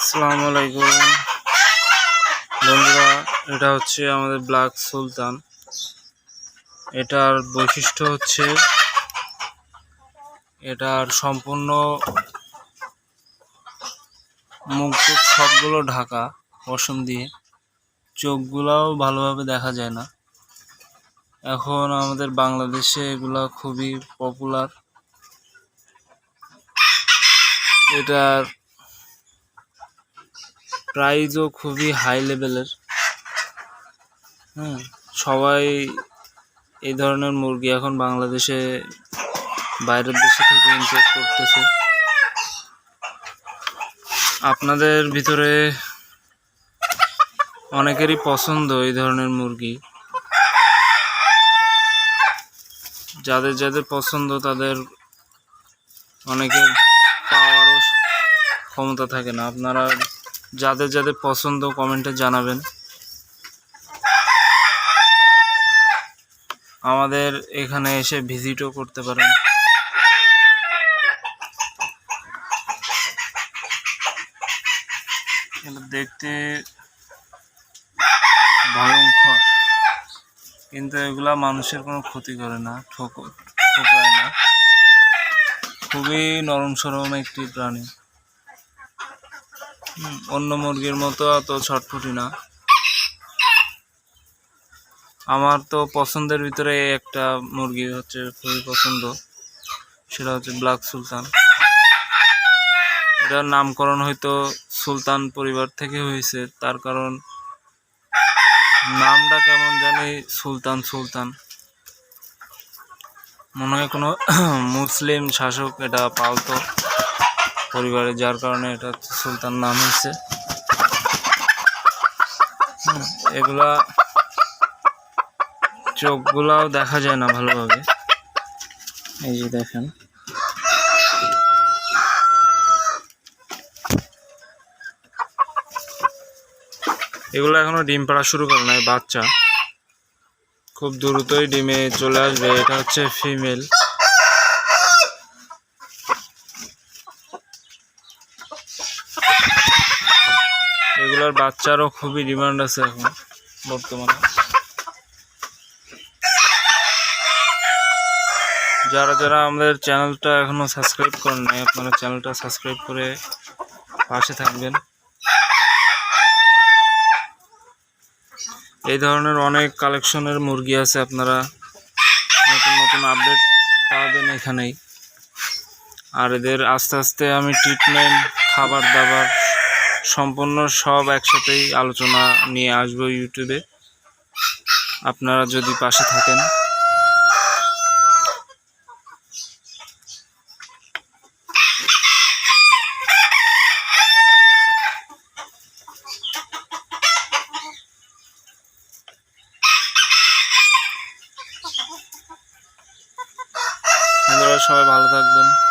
আসসালামু আলাইকুম। বন্ধুরা, এটা হচ্ছে আমাদের ব্ল্যাক সুলতান। এটার বৈশিষ্ট্য হচ্ছে এটার সম্পূর্ণ মুখ সবগুলো ঢাকা পশম দিয়ে। চোখগুলাও ভালোভাবে দেখা যায় না। এখন আমাদের বাংলাদেশে এগুলা খুবই পপুলার এটার প্রাইজও খুবই হাই লেভেলের। হ্যাঁ সবাই এই ধরনের মুরগি এখন বাংলাদেশে, বাইরের দেশে থেকে ইম্পোর্ট করতেছে। আপনাদের ভিতরে অনেকেরই পছন্দ এই ধরনের মুরগি। যাদের যাদের পছন্দ, তাদের অনেকের পাওয়ারও ক্ষমতা থাকে না। আপনারা যাদের যাদের পছন্দ কমেন্টে জানাবেন। আমাদের এখানে এসে ভিজিটও করতে পারেন। দেখতে ভয়ঙ্কর। কিন্তু এগুলা মানুষের কোনো ক্ষতি করে না, ঠোক ঠোকায় না। খুবই নরম সরম একটি প্রাণী। অন্য মুরগির মতো অত ছটফুটি না। আমার তো পছন্দের ভিতরে একটা মুরগি হচ্ছে খুবই পছন্দ, সেটা হচ্ছে ব্ল্যাক সুলতান। এটার নামকরণ হয়তো সুলতান পরিবার থেকে হয়েছে, তার কারণ নামটা কেমন জানি সুলতান সুলতান। মনে হয় কোনো মুসলিম শাসক এটা পালতো। পরিবারে যার কারণে এটা সুলতান নাম হয়েছে। এগুলা চোখগুলাও দেখা যায় না ভালোভাবে। এই যে দেখেন। এগুলো এখনও ডিম পাড়া শুরু করে নাই, বাচ্চা। খুব দ্রুতই ডিমে চলে আসবে, এটা হচ্ছে ফিমেল। এগুলোর বাচ্চারও খুবই ডিমান্ড আছে এখন, বর্তমানে। যারা যারা আমাদের চ্যানেলটা এখনও সাবস্ক্রাইব করেন নাই, আপনারা চ্যানেলটা সাবস্ক্রাইব করে পাশে থাকবেন। এই ধরনের অনেক কালেকশনের মুরগি আছে আপনারা, নতুন নতুন আপডেট পাবেন এখানেই। আর এদের আস্তে আস্তে আমি ট্রিটমেন্ট খাবার দাবার সম্পূর্ণ সব একসাথেই আলোচনা নিয়ে আসব ইউটিউবে। আপনারা যদি পাশে থাকেন। সবাই ভালো থাকবেন।